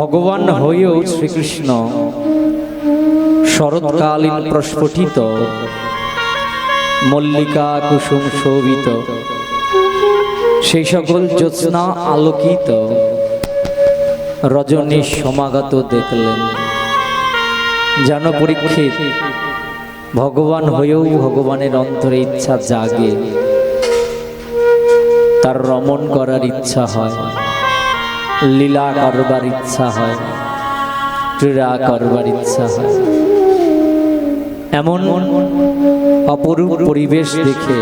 ভগবান হয়েও শ্রীকৃষ্ণ শরৎকালীন প্রস্ফুটিত, মল্লিকা কুসুম শোভিত, সেই সকল জ্যোৎস্না আলোকিত রজনী সমাগত দেখলেন। যেন পরীক্ষিত, ভগবান হয়েও ভগবানের অন্তরে ইচ্ছা জাগে, তার রমণ করার ইচ্ছা হয়। লীলা করবার ইচ্ছা হয়, ক্রীড়া করবার ইচ্ছা হয়। এমন অপরূপ পরিবেশ দেখে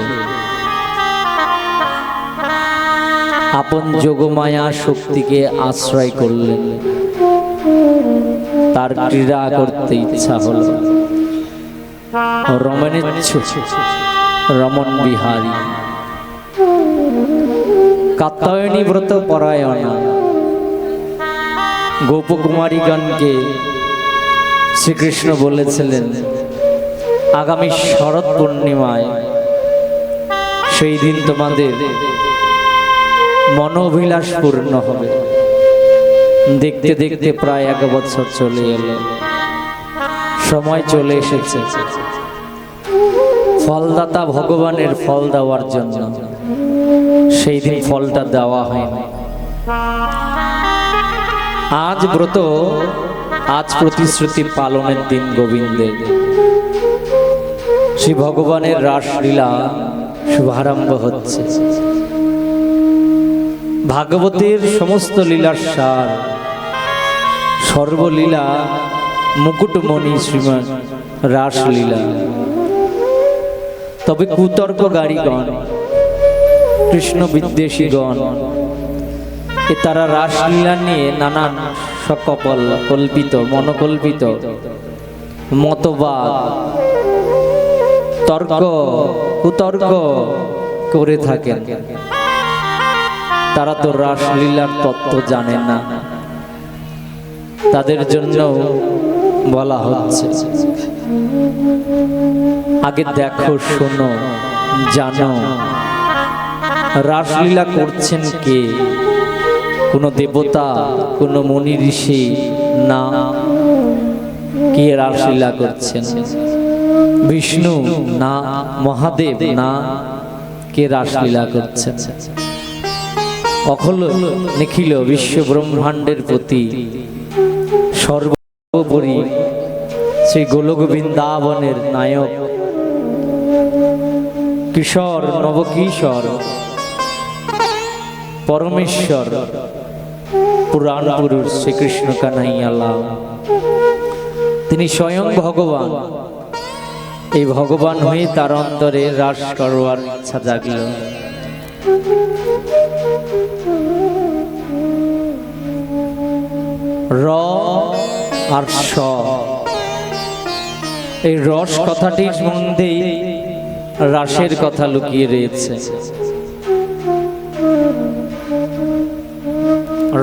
আপন যোগমায়া শক্তিকে আশ্রয় করলেন। তার ক্রীড়া করতে ইচ্ছা হল। রমণেচ্ছু, রমণ বিহারী। কাত্তায়নী ব্রত পরায়ণা। গোপকুমারীগণকে শ্রীকৃষ্ণ বলেছিলেন, আগামী শরৎ পূর্ণিমায় সেই দিন তোমাদের মনোবিলাস পূর্ণ হবে। দেখতে দেখতে প্রায় এক বছর চলে এলো। সময় চলে এসেছে। ফলদাতা ভগবানের ফল দেওয়ার জন্য। সেই দিন ফলটা দেওয়া হয়নি। আজ ব্রত, আজ প্রতিশ্রুতি পালনের দিন গোবিন্দের। শ্রী ভগবানের রাসলীলা শুভারম্ভ হচ্ছে। ভাগবতের সমস্ত লীলার সার, সর্বলীলা মুকুটমণি শ্রীমান রাসলীলা। তবে কুতর্ক গাড়িগণ কৃষ্ণ বিদ্বেষীগণ তারা রাসলীলা নিয়ে নানান সকপল কল্পিত, মনোকল্পিত, মতবাদ, তর্ক, কুতর্ক করে থাকেন। তারা তো রাসলীলার তত্ত্ব জানে না। তাদের জন্য বলা হচ্ছে, আগে দেখো, শোনো, জানো রাসলীলা করছেন কে? কোনো দেবতা, কোনো মনি ঋষি না। কে রাসলীলা করছেন? বিষ্ণু না, মহাদেব না। কে রাসলীলা করছেন? অখল নিখিল বিশ্ব ব্রহ্মাণ্ডের প্রতি সর্বোপরি শ্রী গোলক বৃন্দাবনের নায়ক কিশোর নবকিশোর, পরমেশ্বর পুরাণ পুরুষ শ্রীকৃষ্ণ কানাইয়ালা। তিনি স্বয়ং ভগবান। এই ভগবান হয়ে তার অন্তরে হ্রাস করবার ইচ্ছা জাগল। র আর স। এই রস কথাটির মধ্যেই রাসের কথা লুকিয়ে রয়েছে।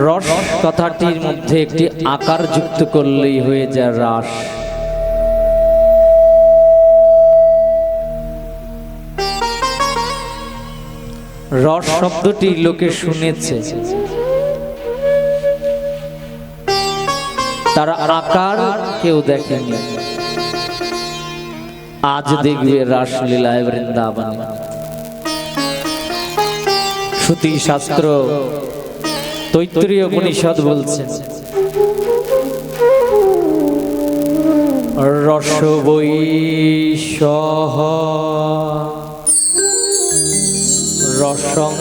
রস কথাটির মধ্যে একটি আকার যুক্ত করলেই হয়ে যায় রাস। রস শব্দটি লোকে শুনেছে। তারা আকার কেউ দেখেনি। আজ দেখবে রাসলীলায় বৃন্দাবন। শ্রুতি শাস্ত্র তৈত্রীয় উপনিষদ বলছেন রস বৈশহ রসং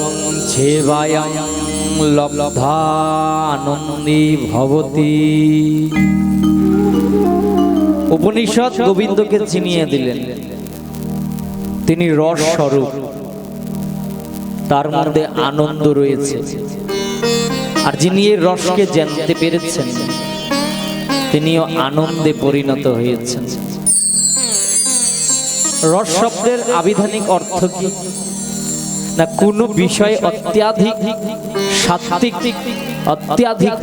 ছেবায়াং লব্ধানন্দী ভবতি উপনিষদ গোবিন্দকে চিনিয়ে দিলেন। তিনি রস স্বরূপ তার মধ্যে আনন্দ রয়েছে। আর যিনি এই রসকে জানতে পেরেছেন, তিনিও আনন্দে পরিণত হয়েছেন। রস শব্দের আবিধানিক অর্থ কি? না, কোনো বিষয়ে অত্যাধিক সাত্বিক অত্যাধিক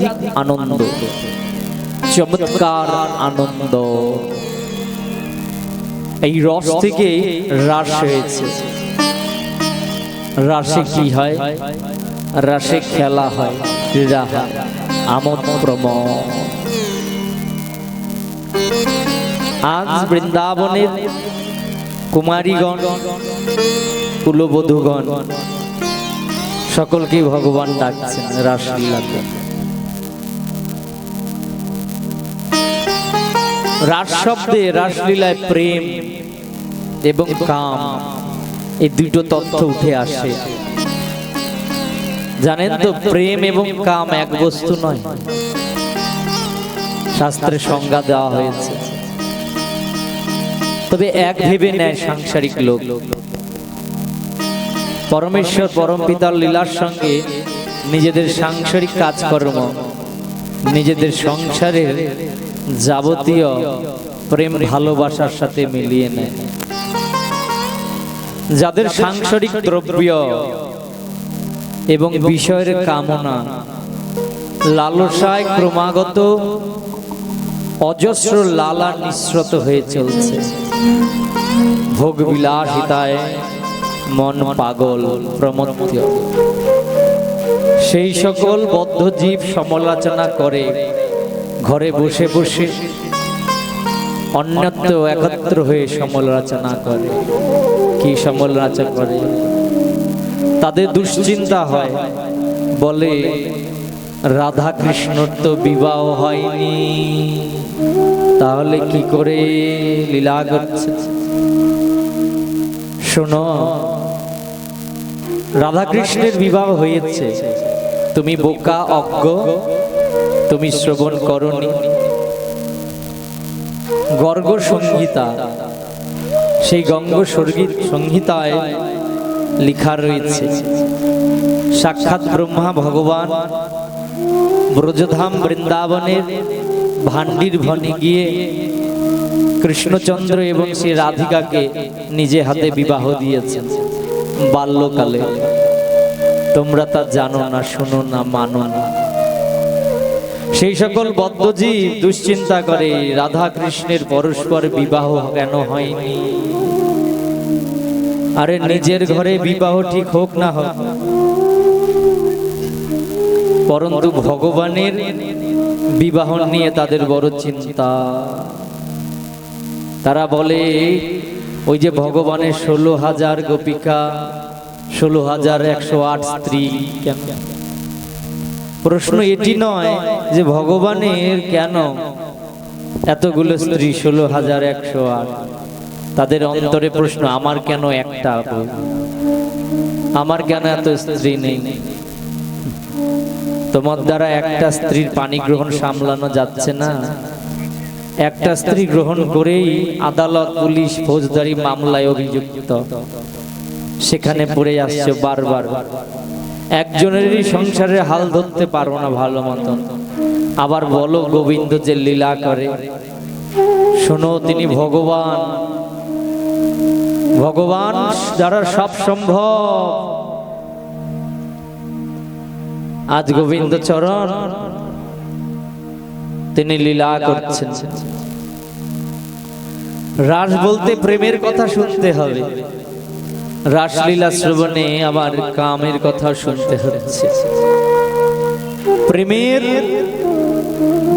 আনন্দ। চমৎকার আনন্দ। এই রস থেকে হ্রাস হয়েছে। রাসে কি হয়? রাসে খেলা হয়। ক্রীড়া আমোদ আজ বৃন্দাবনের কুমারীগণ, কুলবধূগণ, সকলকে ভগবান ডাকছেন রাসলীলাতে। রাস শব্দে রাসলীলায় প্রেম এবং কাম, এই দুটো তথ্য উঠে আসে। জানেন তো প্রেম এবং কাম এক বস্তু নয়। শাস্ত্রে সংজ্ঞা দেওয়া হয়েছে। তবে এক ভেবে নেয় সাংসারিক লোক। পরমেশ্বর পরম পিতার লীলার সঙ্গে নিজেদের সাংসারিক কাজকর্ম নিজেদের সংসারের যাবতীয় প্রেম ভালোবাসার সাথে মিলিয়ে নেয়। যাদের সাংসারিক দ্রব্য এবং বিষয়ের কামনা। লালসায় ক্রমাগত অজস্র লালা নিঃস্রত হয়ে চলছে। ভোগ বিলাসিতায় মন পাগল সেই সকল বদ্ধ জীব সমালোচনা করে, ঘরে বসে বসে অন্যত্র একত্র হয়ে সমালোচনা করে। কি সমালোচনা করে? তাদের দুশ্চিন্তা হয়। বলে, রাধা কৃষ্ণর তো বিবাহ হয়নি। তাহলে কি করে লীলা করছে? শোনো, রাধা কৃষ্ণের বিবাহ হয়েছে। তুমি বোকা, অজ্ঞ। তুমি শ্রবণ করনি। গর্গ সংহিতা। সেই গঙ্গ সংহিতায় লেখা রয়েছে। সাক্ষাৎ ব্রহ্মা ভগবান ব্রজধাম বৃন্দাবনের ভান্ডির ভনে গিয়ে কৃষ্ণচন্দ্র এবং সে রাধিকাকে নিজে হাতে বিবাহ দিয়েছেন। বাল্যকালে। তোমরা তা জানো না, শোনো না, মানো না। সেই সকল বদ্ধজীব দুশ্চিন্তা করে রাধা কৃষ্ণের পরস্পর বিবাহ কেন হয়নি? আরে নিজের ঘরে বিবাহ ঠিক হোক না হোক। পরন্তু ভগবানের বিবাহ নিয়ে তাদের বড় চিন্তা। তারা বলে ওই যে ভগবানের ষোলো হাজার গোপিকা ষোলো হাজার একশো আট স্ত্রী প্রশ্ন এটি নয় যে ভগবানের কেন এতগুলো স্ত্রী ষোলো হাজার একশো আট? তাদের অন্তরে প্রশ্ন, আমার কেন একটা আমার কেন এত স্ত্রী নেই? তোমার দ্বারা একটা স্ত্রীর পানি গ্রহণ সামলানো যাচ্ছে না। একটা স্ত্রী গ্রহণ করেই আদালত, পুলিশ, ফৌজদারি মামলায় অভিযুক্ত। সেখানে পড়ে আসছে বারবার, একজনেরই সংসারে হাল ধরতে পারো না ভালো মতন। আবার বলো গোবিন্দ যে লীলা করে। শোনো, তিনি ভগবান। ভগবান যারা সব সম্ভব। আজ গোবিন্দ চরণ, তিনি লীলা করছেন। রাস বলতে প্রেমের কথা শুনতে হবে। রাসলীলা শ্রবণে আবার কামের কথা শুনতে হচ্ছে। প্রেমের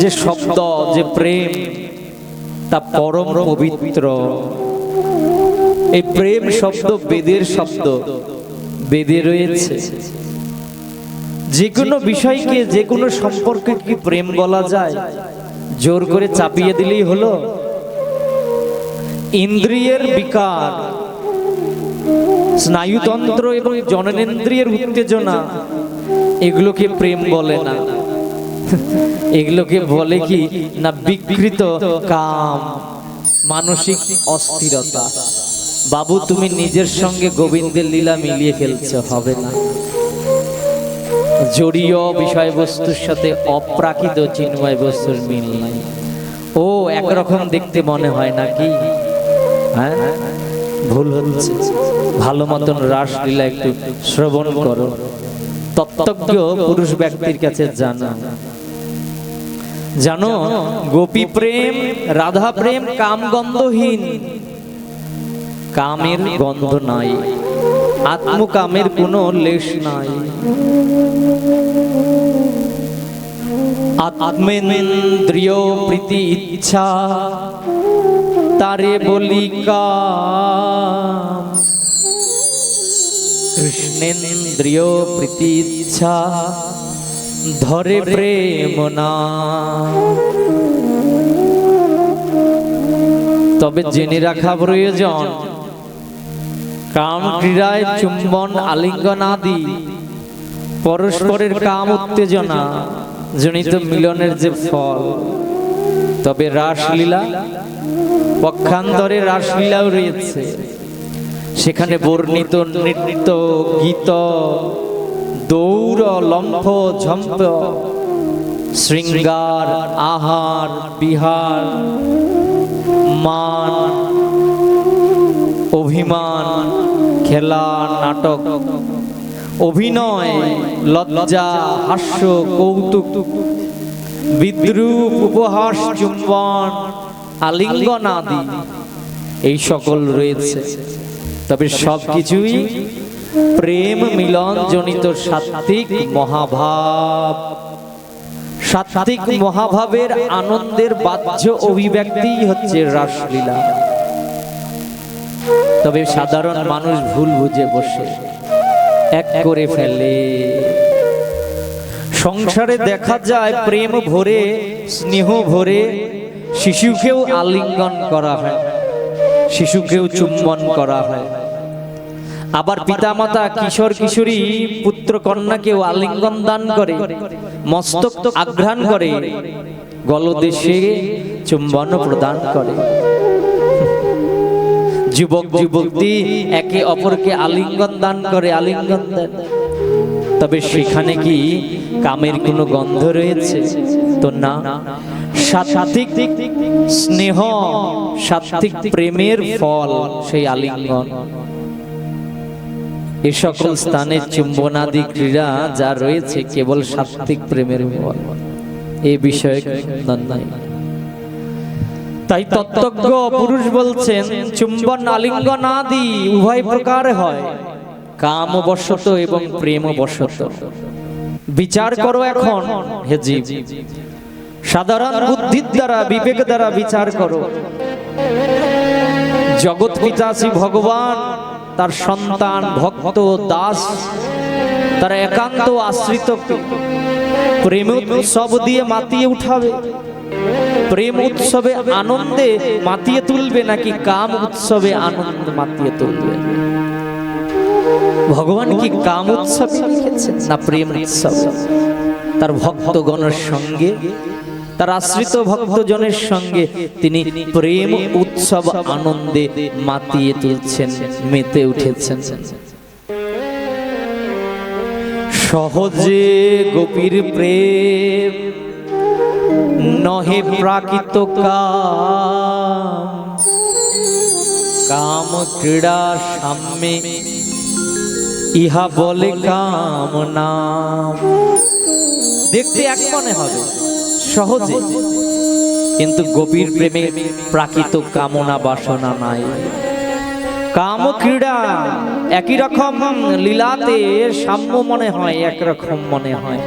যে শব্দ, যে প্রেম, তা পরম পবিত্র। এই প্রেম শব্দ বেদের শব্দ, বেদে রয়েছে। যে কোনো বিষয়কে যে কোনো সম্পর্কে কি প্রেম বলা যায়, জোর করে চাপিয়ে দিলেই হলো। ইন্দ্রিয়ের বিকার, স্নায়ুতন্ত্র এবং জননেন্দ্রিয়ের উত্তেজনা, এগুলোকে প্রেম বলে না। এগুলোকে বলে কি না বিকৃত কাম, মানসিক অস্থিরতা। বাবু, তুমি নিজের সঙ্গে গোবিন্দের লীলা মিলিয়ে ফেলছো হবে না। জড়ীয় বিষয়বস্তুর সাথে অপ্রাকৃত চিন্ময় বস্তুর মিল নাই। ও, একরকম দেখতে মনে হয় নাকি? হ্যাঁ? ভুল হচ্ছে। ভালো মতন রাসলীলা একটু শ্রবণ করো। তত্ত্বজ্ঞ পুরুষ ব্যক্তির কাছে জানা। জানো, গোপী প্রেম, রাধা প্রেম কাম গন্ধহীন কামের গন্ধ নাই, আত্মকামের কোনো লেশ নাই। আত্মেন্দ্রিয় প্রীতি ইচ্ছা, তারে বলি কাম। কৃষ্ণেন্দ্রিয় প্রীতি ইচ্ছা, ধরে প্রেম না। তবে জেনে রাখা প্রয়োজন কাম ক্রীড়ায় চুম্বন আলিঙ্গন আদি পরস্পরের কাম উত্তেজনা, জনিত মিলনের যে ফল। তবে রাসলীলা, পক্ষান্তরে রাসলীলাও রয়েছে। সেখানে বর্ণিত নৃত্য, গীত, দৌড়, লম্ফ, ঝম্প, শৃঙ্গার, আহার, বিহার, মান অভিমান, খেলা, নাটক, অভিনয়, লজ্জা, হাস্য, কৌতুক, বিদ্রুপ, উপহাস, চুম্বন, আলিঙ্গন আদি, এই সকল রয়েছে। তবে সব কিছুই প্রেম মিলন জনিত সাত্বিক মহাভাব। সাত্বিক মহাভাবের আনন্দের বাহ্য অভিব্যক্তি হচ্ছে রাসলীলা। তবে সাধারণ মানুষ ভুল বুঝে বসে। এক করে ফেলে। সংসারে দেখা যায় প্রেম ভরে, স্নেহ ভরে, শিশুকেও আলিঙ্গন করা হয়, শিশুকেও চুম্বন করা হয়। আবার পিতামাতা, কিশোর কিশোরী, পুত্র কন্যাকেও আলিঙ্গন দান করে, মস্তক আঘ্রাণ করে, গলদেশে চুম্বন প্রদান করে। যুবক যুবতী একে অপরকে আলিঙ্গন দান করে, আলিঙ্গন দেন। তবে সেখানে কি কামের কোনো গন্ধ রয়েছে? তো না। সাত্বিক স্নেহ সাত্বিক প্রেমের ফল সেই আলিঙ্গন। এ সকল স্থানে চুম্বনাদি ক্রীড়া যা রয়েছে কেবল সাত্বিক প্রেমের ফল। এ বিষয়ে নাই তাই তত্ত্বজ্ঞ পুরুষ বলছেন, চুম্বন আলিঙ্গন আদি উভয় প্রকার হয়। কাম বশত এবং প্রেম বশত বিচার করো এখন, হে জীব। সাধারণ বুদ্ধির দ্বারা, বিবেক দ্বারা বিচার করো। জগৎ পিতাসী ভগবান, তার সন্তান, ভক্ত, দাস, তার একান্ত আশ্রিত, প্রেম সব দিয়ে মাতিয়ে উঠাবে। প্রেম উৎসবে আনন্দে মাতিয়ে তুলবে নাকি কাম উৎসবে আনন্দ মাতিয়ে তুলবে? ভগবান কি কাম উৎসবে না প্রেম উৎসব? তার ভক্তগণের সঙ্গে, তার আশ্রিত ভক্তজনের সঙ্গে তিনি প্রেম উৎসব আনন্দে মাতিয়ে তুলছেন, মেতে উঠেছেন। সহজে গোপীর প্রেম নহে প্রাকৃত কাম। ক্রীড়া সাম্যে, ইহা বলে কাম নাম। দেখতে এক মনে হবে, সহজে, কিন্তু গভীর প্রেমে প্রাকৃত কামনা বাসনা নাই। কাম ক্রীড়া একই রকম, লীলাতে সাম্য মনে হয়, একরকম মনে হয়।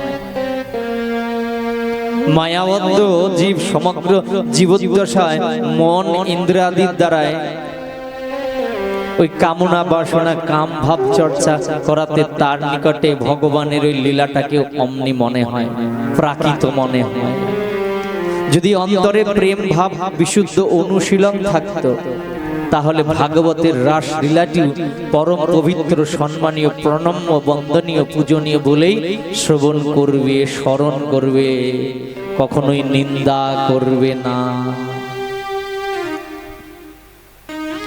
মায়াবদ্ধ জীব সমগ্র জীবদ্দশায় মন ইন্দ্রাদির দ্বারায় ওই কামনা বাসনা, কাম ভাব চর্চা করাতে তার নিকটে ভগবানের ওই লীলাটাকে অমনি মনে হয়, প্রাকৃত মনে হয়। যদি অন্তরে প্রেম ভাব বিশুদ্ধ অনুশীলন থাকতো, তাহলে ভাগবতের রাস লীলাটি পরম পবিত্র, সম্মানীয়, প্রণম্য, বন্দনীয়, পূজনীয় বলেই শ্রবণ করবে, স্মরণ করবে। কখনোই নিন্দা করবে না।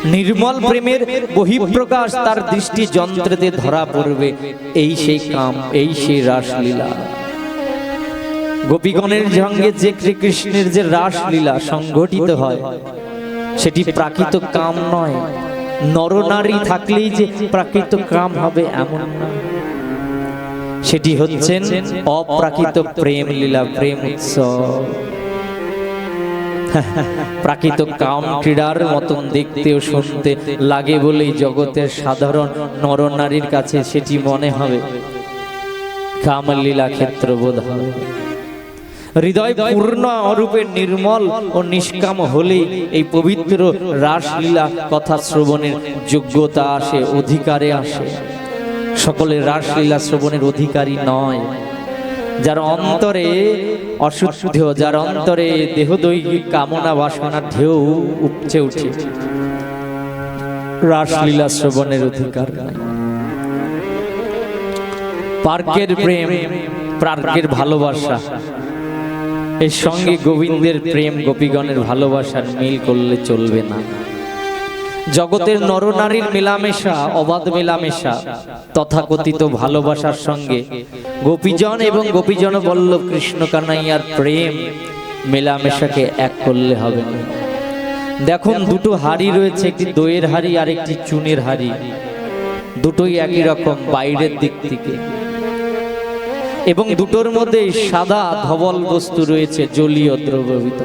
নির্মল প্রেমের বহিঃপ্রকাশ তার দৃষ্টি যন্ত্রতে ধরা পড়বে। এই সেই কাম, এই সেই রাসলীলা। গোপীগণের সঙ্গে যে শ্রীকৃষ্ণের যে রাসলীলা সংঘটিত হয়, সেটি প্রাকৃত কাম নয়। নরনারী থাকলেই যে প্রাকৃত কাম হবে এমন না। সেটি হচ্ছেন অপ্রাকৃত প্রেম লীলা প্রেম উৎসব। প্রাকৃত কাম ক্রীড়ার মতন দেখতে ও শুনতে লাগে বলেই জগতের সাধারণ নরনারীর কাছে সেটি মনে হবে। কামলীলা ক্ষেত্র বোধ হবে হৃদয় পূর্ণ অরূপে নির্মল ও নিষ্কাম হলেই এই পবিত্র রাসলীলা কথা শ্রবণের যোগ্যতা আসে, অধিকারে আসে। সকলে রাসলীলা শ্রবণের অধিকারী নয়। যার অন্তরে অশুদ্ধ, যার অন্তরে দেহদৈহিক কামনা বাসনার ঢেউ উপচে উঠে। রাসলীলা শ্রবণের অধিকার পার্কের প্রেম, পার্কের ভালোবাসা, এর সঙ্গে গোবিন্দের প্রেম গোপীগণের ভালোবাসার মিল করলে চলবে না। জগতের নরনারীর মেলামেশা অবাধ মেলামেশা তথাকথিত ভালোবাসার সঙ্গে গোপীজন এবং গোপীজন বল্লভ কৃষ্ণ কানাইয়ার প্রেম মেলামেশাকে এক করলে হবে না। দেখুন দুটো হাড়ি রয়েছে একটি দইয়ের হাড়ি আর একটি চুনের হাড়ি। দুটোই একই রকম বাইরের দিক থেকে। এবং দুটোর মধ্যে সাদা ধবল বস্তু রয়েছে জলীয় দ্রবীত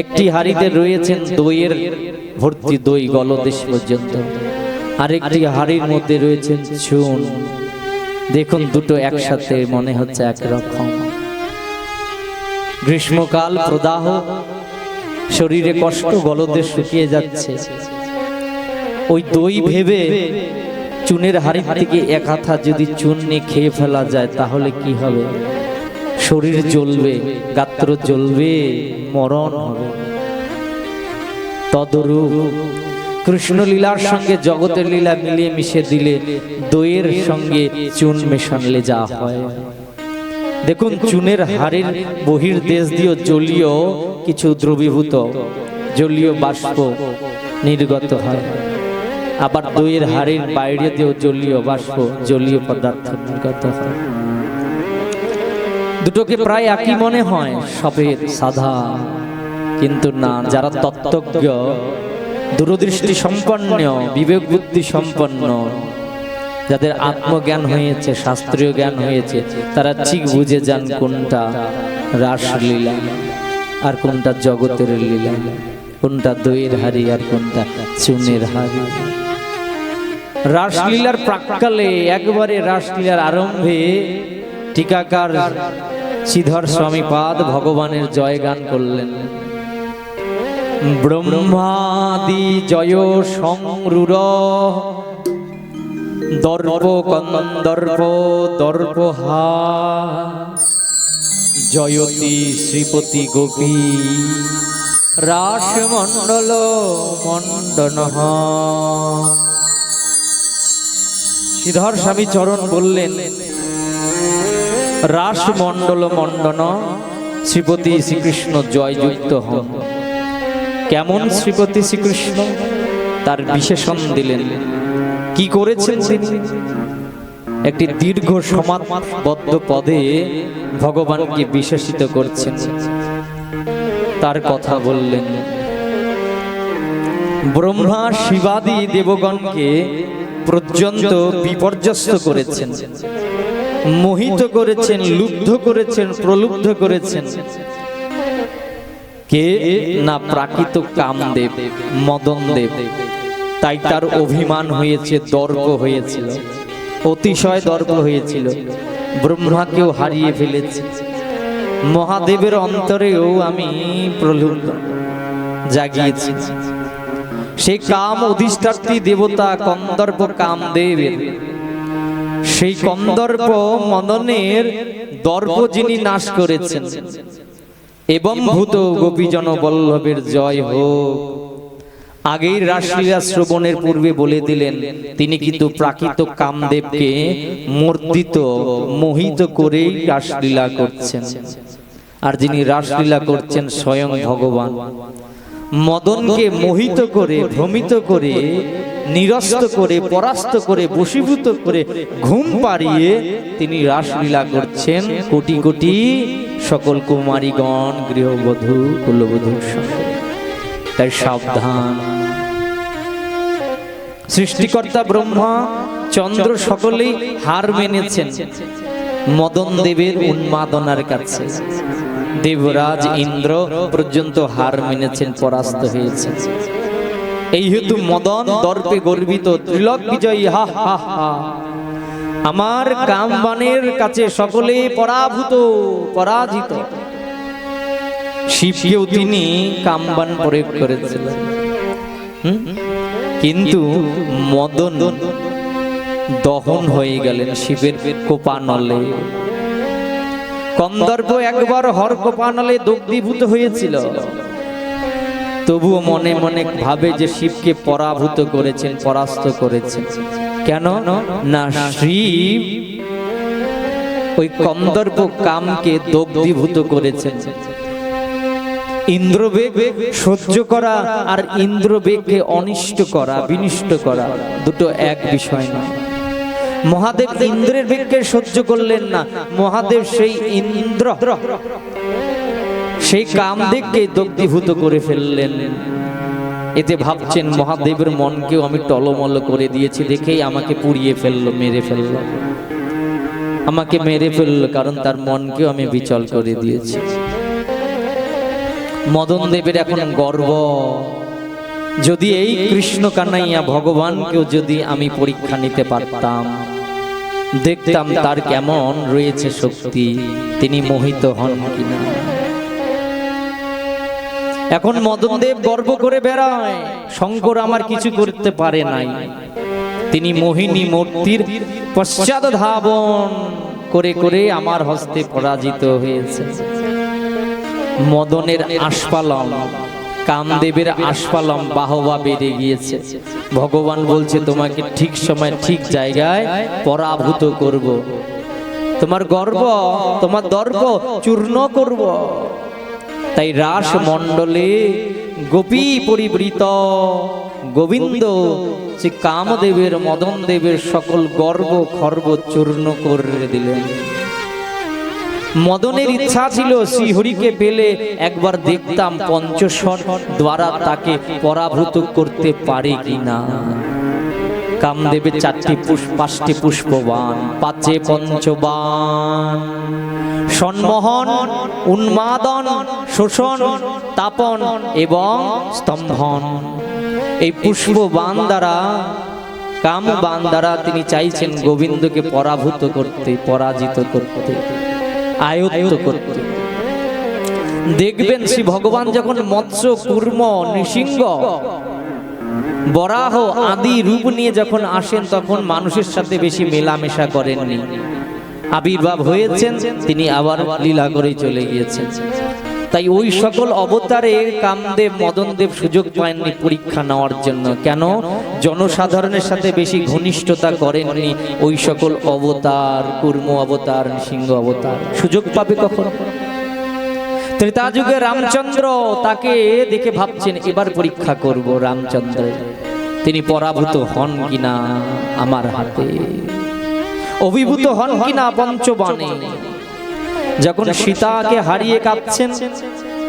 একটি হাড়িতে রয়েছেন দইয়ের ভর্তি দই গলদেশ পর্যন্ত। আরেকটি হাড়ির মধ্যে রয়েছেন চুন। দেখুন, দুটো একসাথে মনে হচ্ছে একরকম। গ্রীষ্মকাল প্রদাহ, শরীরে কষ্ট, গলদেশ শুকিয়ে যাচ্ছে। ওই দই ভেবে চুনের হাড়ির থেকে এক হাতা যদি চুন নিয়ে খেয়ে ফেলা যায়, তাহলে কি হবে? শরীর জ্বলবে, গাত্র জ্বলবে, মরণ হবে। তদরূপ কৃষ্ণ লীলার সঙ্গে জগতের লীলা মিলিয়ে মিশে দিলে দইয়ের সঙ্গে চুন মেশানলে যা হয়। দেখুন, চুনের হাড়ের বহির দেশ দিয়ে জলীয় কিছু দ্রবীভূত, জলীয় বাষ্প নির্গত হয়। আবার দইয়ের হাড়ের বাইরে দিয়েও জলীয় বাষ্প, জলীয় পদার্থ নির্গত হয়। দুটোকে প্রায় একই মনে হয় সফেদ সাদা কিন্তু না, যারা তত্ত্বজ্ঞ, দূরদৃষ্টি সম্পন্ন, বিবেক বুদ্ধি সম্পন্ন, যাদের আত্মজ্ঞান হয়েছে, শাস্ত্রীয় জ্ঞান হয়েছে, তারা ঠিক বুঝে যান কোনটা রাসলীলা আর কোনটা জগতের লীলা, কোনটা দইয়ের হাড়ি আর কোনটা চুনের হাড়ি। রাসলীলার প্রাককালে একবারে রাসলীলার আরম্ভে টিকাকার শ্রীধর স্বামী পাদ ভগবানের জয় গান করলেন। ব্রহ্মাদি জয় সংরুর। দর্প কন্দর্প দর্পহা জয়তী শ্রীপতি গোপী রাসমণ্ডল মণ্ডন শ্রীধর স্বামী চরণ বললেন, রাসমণ্ডল মণ্ডন, শ্রীপতি শ্রীকৃষ্ণ জয়যুক্ত হন। কেমন শ্রীপতি শ্রীকৃষ্ণ? তার বিশেষণ দিলেন। কি করেছেন তিনি? একটি দীর্ঘ সমাবদ্ধ পদে ভগবানকে বিশেষিত করছেন। তার কথা বললেন ব্রহ্মা শিবাদি দেবগণকে পর্যন্ত বিপর্যস্ত করেছেন। মোহিত করেছেন লুব্ধ করেছেন প্রলুব্ধ করেছেন। কে না প্রাকৃত কামদেব মদন দেব তাই তার অভিমান হয়েছে দর্প হয়েছিল। অতিশয় দর্প হয়েছিল। ব্রহ্মাকেও হারিয়ে ফেলেছে। মহাদেবের অন্তরেও আমি প্রলুব্ধ, জাগিয়েছি। সেই কাম অধিষ্ঠাত্রী দেবতা কন্দর্প কামদেবের। সেই কন্দর্প মদনের দর্প যিনি নাশ করেছেন এবং ভূত গোপীজন বল্লভের জয় হোক। আগেই রাশিরা শ্রবণের পূর্বে বলে দিলেন তিনি কিন্তু প্রাকৃত কামদেবকে মর্দিত মোহিত করেই রাসলীলা করছেন। আর যিনি রাসলীলা করছেন স্বয়ং ভগবান। মদনকে মোহিত করে ভ্রমিত করে নিরস্ত করে পরাস্ত করে বশীভূত করে ঘুম পাড়িয়ে তিনি রাসলীলা করছেন কোটি কোটি সকল কুমারীগণ গৃহবধূ কুলবধূর সঙ্গে তাই সাবধান। সৃষ্টিকর্তা ব্রহ্মা চন্দ্র সকলেই হার মেনেছেন। মদন দেবের উন্মাদনার কাছে। দেবরাজ ইন্দ্র পর্যন্ত হার মেনেছেন, পরাস্ত হয়েছে। এই হেতু মদন দর্পে গর্বিত ত্রিলক বিজয়ী, হা হা হা। আমার কামবানের কাছে সকলে পরাভূত, পরাজিত। শিবকেও তিনি কামবান প্রয়োগ করেছিলেন? কিন্তু মদন দহন হয়ে গেলেন শিবের কোপানলে। কন্দর্প একবার হর কোপানলে দগ্ধীভূত হয়েছিল। তবুও মনে মনে ভাবে যে শিবকে পরাভূত করেছেন, পরাস্ত করেছেন। কেন? না, শিব ওই কন্দর্প কামকে দগ্ধীভূত করেছেন। ইন্দ্রবেগ সহ্য করা আর ইন্দ্রবেগকে অনিষ্ট করা, বিনিষ্ট করা দুটো এক বিষয় না মহাদেব ইন্দ্রের বেগকে সহ্য করলেন না। মহাদেব সেই ইন্দ্র, সেই কামদেবকে দগ্ধীভূত করে ফেললেন। এতে ভাবছেন মহাদেবের মনকেও আমি টলমল করে দিয়েছি, দেখেই আমাকে পুড়িয়ে ফেলল, মেরে ফেলল। আমাকে মেরে ফেলল, কারণ তার মনকেও আমি বিচল করে দিয়েছি। মদন দেবের এখন গর্ব। যদি এই কৃষ্ণ কানাইয়া ভগবানকেও যদি আমি পরীক্ষা নিতে পারতাম দেখতাম তার কেমন রয়েছে শক্তি। তিনি মোহিত হন কিনা। এখন মদন দেব গর্ব করে বেড়ায়, শঙ্কর আমার কিছু করতে পারে নাই। তিনি মোহিনী মূর্তির পশ্চাৎ ধাবন করে করে আমার হস্তে পরাজিত হয়েছে। মদনের আশপালম কামদেবের আশপালম বাহবা বেড়ে গিয়েছে ভগবান বলছে, তোমাকে ঠিক সময়, ঠিক জায়গায় পরাভূত করব। তোমার গর্ব, তোমার দর্প চূর্ণ করব। তাই রাস মণ্ডলে গোপী পরিবৃত গোবিন্দ সে কামদেবের মদন দেবের সকল গর্ব খর্ব চূর্ণ করে দিলেন মদনের ইচ্ছা ছিল শ্রীহরিকে পেলে একবার দেখতাম পঞ্চস্বর দ্বারা তাকে পরাভূত করতে পারে কিনা। কামদেবের চারটি পুষ্প, পাঁচটি পুষ্পবান, পাঁচে পঞ্চবান। সন্মোহন, উন্মাদন, শোষণ, তাপন এবং স্তম্ভন। এই পুষ্পবান দ্বারা কাম বান দ্বারা তিনি চাইছেন গোবিন্দকে পরাভূত করতে, পরাজিত করতে। আয়ত্ত করতে। দেখবেন শ্রী ভগবান যখন মৎস্য, কুর্ম, নৃসিংহ, বরাহ আদি রূপ নিয়ে যখন আসেন, তখন মানুষের সাথে বেশি মেলামেশা করেননি। আবির্ভাব হয়েছেন, তিনি আবার লীলা করে চলে গিয়েছেন। তাই ওই সকল অবতারে কামদেব, মদনদেব সুযোগ পায়নি পরীক্ষা নেওয়ার জন্য। কেন? জনসাধারণের সাথে বেশি ঘনিষ্ঠতা করেননি ওই সকল অবতার, কুর্ম অবতার, সিংহ অবতার। সুযোগ পাবে কখন? ত্রেতা যুগে রামচন্দ্র তাকে দেখে ভাবছেন, এবার পরীক্ষা করব রামচন্দ্র তিনি পরাভূত হন কিনা আমার হাতে? অভিভূত হন কিনা পঞ্চবাণে? যখন সীতাকে হারিয়ে কাঁদছেন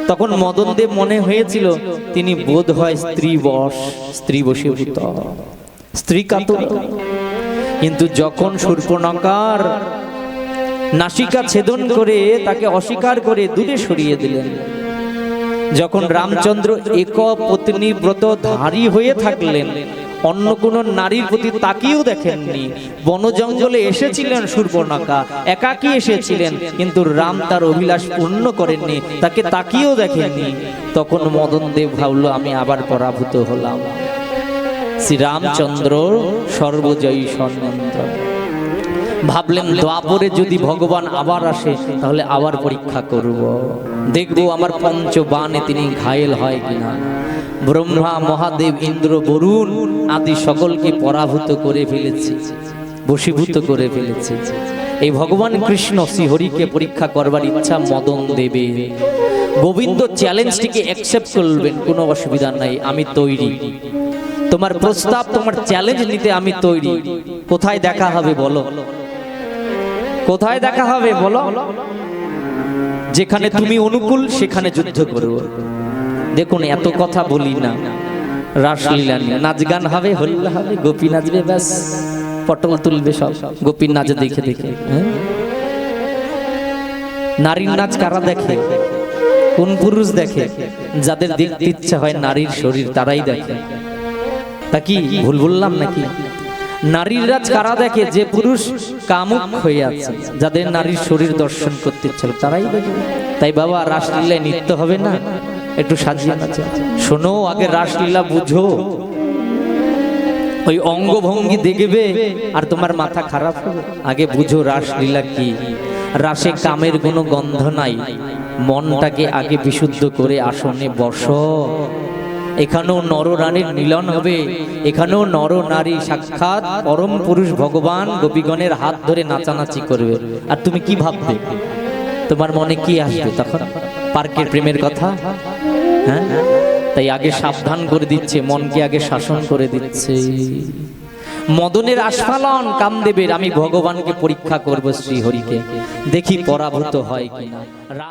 তখন মদনদেব মনে হয়েছিল তিনি বোধ হয় স্ত্রী বশ স্ত্রী বশীভূত। স্ত্রী কাতর। কিন্তু যখন সূর্পনকার নাসিকা ছেদন করে তাকে অস্বীকার করে দূরে সরিয়ে দিলেন। যখন রামচন্দ্র এক পত্নী ব্রত ধারী হয়ে থাকলেন অন্য কোন নারীর প্রতি তাকিয়েও দেখেননি। বন জঙ্গলে এসেছিলেন সুর্পনাকা একাকি এসেছিলেন, কিন্তু রাম তার অভিলাষ পূর্ণ করেননি, তাকে তাকিয়েও দেখেননি। তখন মদন দেব ভাবলো, আমি আবার পরাভূত হলাম। শ্রীরামচন্দ্র সর্বজয়ী স্বর্ণন্ত্র ভাবলেন, দ্বাপরে যদি ভগবান আবার আসে, তাহলে আবার পরীক্ষা করব। দেখব আমার পঞ্চবাণে তিনি ঘায়েল হয় কিনা। ব্রহ্মা, মহাদেব, ইন্দ্র, বরুণ আদি সকলকে পরাভূত করে ফেলেছে, বশীভূত করে ফেলেছে। এই ভগবান কৃষ্ণ শ্রীহরিকে পরীক্ষা করবার ইচ্ছা মদন দেবে গোবিন্দ চ্যালেঞ্জটিকে অ্যাকসেপ্ট করবেন, কোনো অসুবিধা নাই, আমি তৈরি। তোমার প্রস্তাব, তোমার চ্যালেঞ্জ নিতে আমি তৈরি। কোথায় দেখা হবে বলো? কোথায় দেখা হবে বলো? যেখানে তুমি অনুকূল, সেখানে যুদ্ধ করো। দেখুন, এত কথা বলি না। রাসলীলা নাচ গান হবে হবে, গোপী নাচবে, ব্যাস। পটল তুলবে সব। গোপীর নাচ দেখে দেখে হ্যাঁ? নারীর নাচ কারা দেখে? কোন পুরুষ দেখে? যাদের দেখতে ইচ্ছা হয় নারীর শরীর, তারাই দেখে। তা কি, ভুল বললাম নাকি? নারীর রাজ কারা দেখে? যে পুরুষ কামুক হয়ে আছে, যাদের নারীর শরীর দর্শন করতে ইচ্ছা তারাই দেখে। তাই বাবা, রাসলীলায় নৃত্য হবে না? একটু সাজিয়ে শোনো, আগে রাসলীলা বুঝো। ওই অঙ্গভঙ্গি দেখবে আর তোমার মাথা খারাপ হবে। আগে বুঝো রাসলীলা কি। রাসে কামের কোনো গন্ধ নাই। মনটাকে আগে বিশুদ্ধ করে আসনে বস। এখানেও নররানীর মিলন হবে। এখানেও নর নারী সাক্ষাৎ পরম পুরুষ ভগবান গোপীগণের হাত ধরে নাচানাচি করবে। আর তুমি কি ভাববে? তোমার মনে কি আসবে তখন? পার্কের প্রেমের কথা? হ্যাঁ? তাই আগে সাবধান করে দিচ্ছে, মনকে আগে শাসন করে দিচ্ছে। মদনের আস্ফালন কামদেবের, আমি ভগবানকে পরীক্ষা করব শ্রীহরিকে। দেখি পরাভূত হয় কিনা।